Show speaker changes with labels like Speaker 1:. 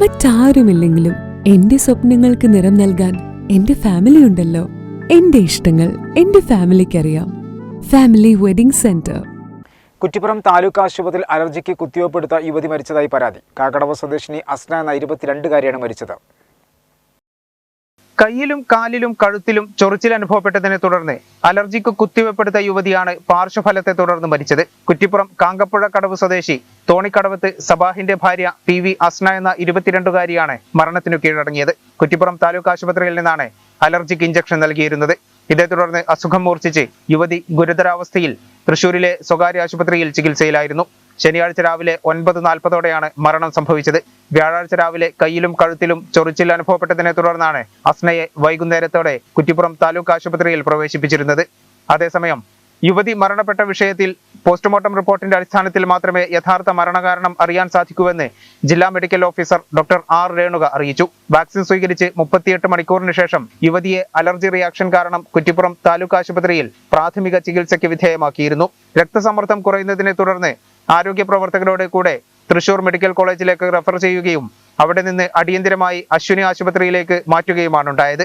Speaker 1: മറ്റാരുമില്ലെങ്കിലും എന്റെ സ്വപ്നങ്ങൾക്ക് നിറം നൽകാൻ എന്റെ ഫാമിലി ഉണ്ടല്ലോ. എന്റെ ഇഷ്ടങ്ങൾ എന്റെ ഫാമിലിക്കറിയാം family wedding centre
Speaker 2: Kuttippuram taluk ആശുപത്രിയിൽ അലർജിക്ക് കുത്തിവയ്പ്പെടുത്ത യുവതി മരിച്ചതായി പരാതി. കാക്കടവ് സ്വദേശിനി അസ്ന എന്ന ഇരുപത്തിരണ്ടുകാരിയാണ് മരിച്ചത്.
Speaker 3: കയ്യിലും കാലിലും കഴുത്തിലും ചൊറിച്ചിൽ അനുഭവപ്പെട്ടതിനെ തുടർന്ന് അലർജിക്ക് കുത്തിവെപ്പെടുത്ത യുവതിയാണ് പാർശ്വഫലത്തെ തുടർന്ന് മരിച്ചത്. കുറ്റിപ്പുറം കാങ്കപ്പുഴ കടവ് സ്വദേശി തോണിക്കടവത്ത് സബാഹിന്റെ ഭാര്യ പി വി അസ്ന എന്ന ഇരുപത്തിരണ്ടുകാരിയാണ് മരണത്തിനു കീഴടങ്ങിയത്. കുറ്റിപ്പുറം താലൂക്ക് ആശുപത്രിയിൽ നിന്നാണ് അലർജിക്ക് ഇഞ്ചക്ഷൻ നൽകിയിരുന്നത്. ഇതേ തുടർന്ന് അസുഖം മൂർച്ഛിച്ച് യുവതി ഗുരുതരാവസ്ഥയിൽ തൃശൂരിലെ സ്വകാര്യ ആശുപത്രിയിൽ ചികിത്സയിലായിരുന്നു. ശനിയാഴ്ച രാവിലെ ഒൻപത് നാൽപ്പതോടെയാണ് മരണം സംഭവിച്ചത്. വ്യാഴാഴ്ച രാവിലെ കയ്യിലും കഴുത്തിലും ചൊറിച്ചിൽ അനുഭവപ്പെട്ടതിനെ തുടർന്നാണ് അസ്നയെ വൈകുന്നേരത്തോടെ കുറ്റിപ്പുറം താലൂക്ക് ആശുപത്രിയിൽ പ്രവേശിപ്പിച്ചിരുന്നത്. അതേസമയം യുവതി മരണപ്പെട്ട വിഷയത്തിൽ പോസ്റ്റ്മോർട്ടം റിപ്പോർട്ടിന്റെ അടിസ്ഥാനത്തിൽ മാത്രമേ യഥാർത്ഥ മരണകാരണം അറിയാൻ സാധിക്കൂവെന്ന് ജില്ലാ medical officer doctor R Renuka അറിയിച്ചു. വാക്സിൻ സ്വീകരിച്ച് മുപ്പത്തിയെട്ട് മണിക്കൂറിന് ശേഷം യുവതിയെ അലർജി റിയാക്ഷൻ കാരണം കുറ്റിപ്പുറം താലൂക്ക് ആശുപത്രിയിൽ പ്രാഥമിക ചികിത്സയ്ക്ക് വിധേയമാക്കിയിരുന്നു. രക്തസമ്മർദ്ദം കുറയുന്നതിനെ തുടർന്ന് ആരോഗ്യ പ്രവർത്തകരോട് കൂടെ തൃശൂർ മെഡിക്കൽ കോളേജിലേക്ക് റെഫർ ചെയ്യുകയും അവിടെ നിന്ന് അടിയന്തിരമായി അശ്വിനി ആശുപത്രിയിലേക്ക് മാറ്റുകയുമാണ് ഉണ്ടായത്.